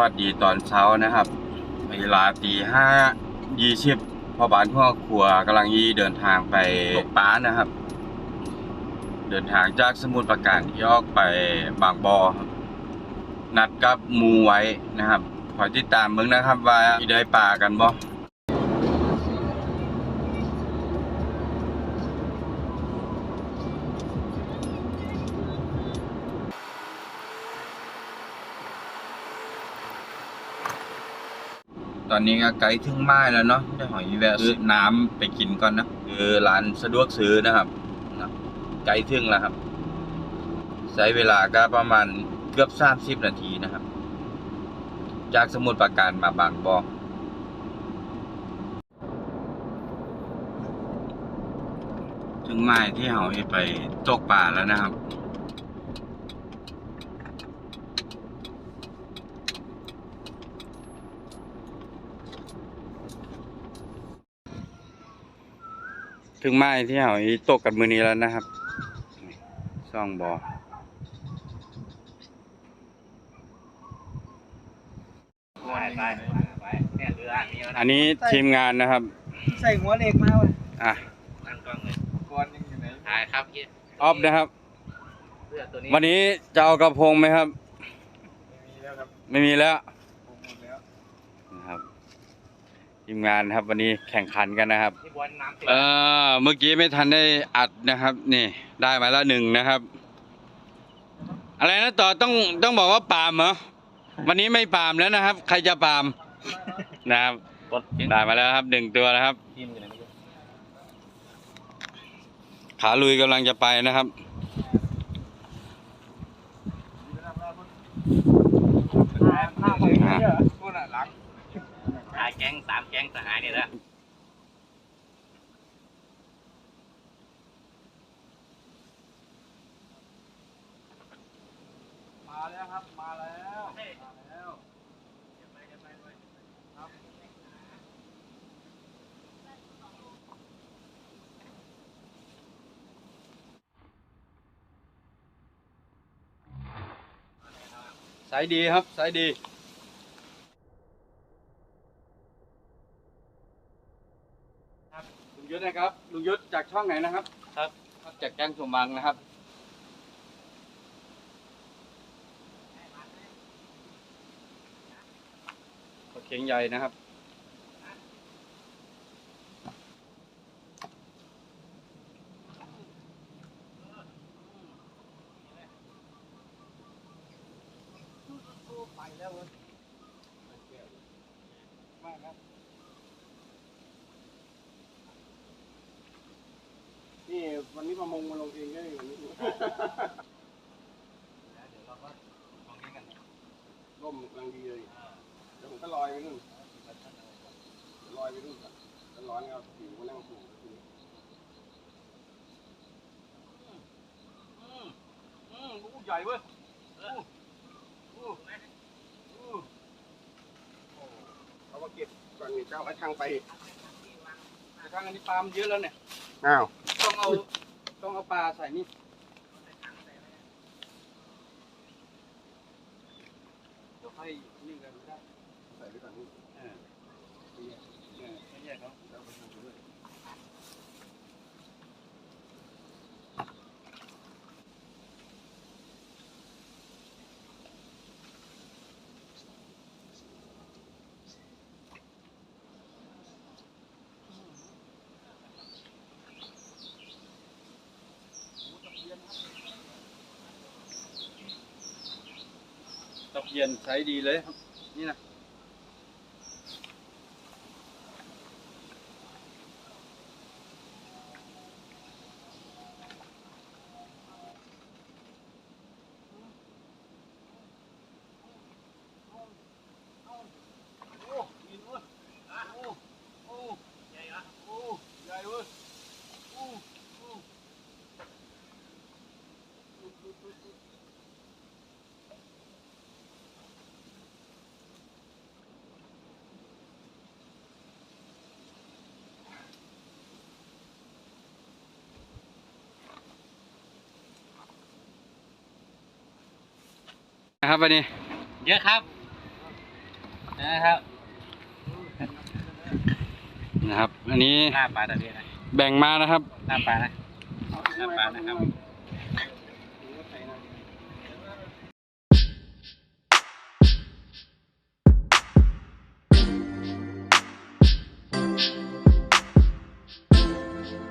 วัสดีตอนเช้านะครับ เวลาตีห้ายี่สิบพ่อบานพ่อครัวกำลังยีเดินทางไปตกปลานะครับ เดินทางจากสมุทรปราการยอกไปบางบอครับนัดกับมูไว้นะครับขอติดตามมึงนะครับ ว่าได้ปลากันบ่ ตอนนี้ก็ไกลถึงไม้แล้วเนาะได้หอยแวะซื้อน้ำไปกินก่อนนะคือร้านสะดวกซื้อนะครับนะไกลถึงแล้วครับ ใช้เวลาก็ประมาณเกือบสามสิบนาทีนะครับ จากสมุทรปราการมาบางบอถึงไม้ที่เราไปตกป่าแล้วนะครับ ถึงไม้ที่เราตกกันมือนี้แล้วนะครับนี่ซ่องบอไปไปไปเนี่ยเรือนี่อันนี้ทีมงานนะครับ ใส่หัวเหล็กมาว่ะอะนั่งกล้องเลยก่อนยังอยู่ไหนถ่ายครับพี่ออฟนะครับเสื้อตัวนี้วันนี้จะเอากระพงไหมครับ ไม่มีแล้วครับ ไม่มีแล้ว ผมหมดแล้ว นะครับ ทีมงานครับวันนี้แข่งขันกันนะครับที่บอลน้ำเต็มเออเมื่อกี้ไม่ทันได้อัดนะครับ นี่ได้มาแล้วหนึ่งนะครับ อะไรนะต่อต้องต้องบอกว่าปาล์มเหรอวันนี้ไม่ปาล์มแล้วนะครับ ใครจะปาล์มนะครับบอลเจ๋งได้มาแล้วครับหนึ่งตัวนะครับทีมอยู่ไหนไม่รู้ขาลุยกำลังจะไปนะครับ หน้าไปเยอะพูดอะหลัง ถ่ายแก๊งสามแก๊งสหายเนี่ยนะมาแล้วครับ มาแล้วมาแล้วสายดีครับสายดี ลุง ยุทธนะครับ ลุงยุทธจากช่องไหนนะครับ ครับ จากแกงสมบังนะครับปลาเข็งใหญ่นะครับไปแล้วเว้ยมากครับ วันนี้ประมงมาลงเองได้วันนี้เดี๋ยวเราก็มองแก๊งกันร่มกำลังดีเลยเดี๋ยวผมก็ลอยไปนู่นลอยไปนู่นก่อนแล้วร้อนก็ผิวมานั่งผูกทีนี้อืมลูกใหญ่เว้ยเอามาเก็บก่อนนี่เจ้าเอาช่างไปแต่ทางอันนี้ปลามันเยอะแล้วเนี่ยอ้าว ต้องเอาต้องเอาปลาใส่นี่เดี๋ยวให้นี่กันก็ได้ใส่ไปก่อนนี่เออเออไม่แยกเขา แล้วเอาไปทำไปด้วย ตะเพียนใช้ดีเลยครับ นี่นะ ใหญ่เหรอ ใหญ่เว้ย นะครับวันนี้เยอะครับนะครับ นะครับ อันนี้ลาบปลาตะเพียนนะแบ่งมานะครับลาบปลานะเอาลาบปลานะครับ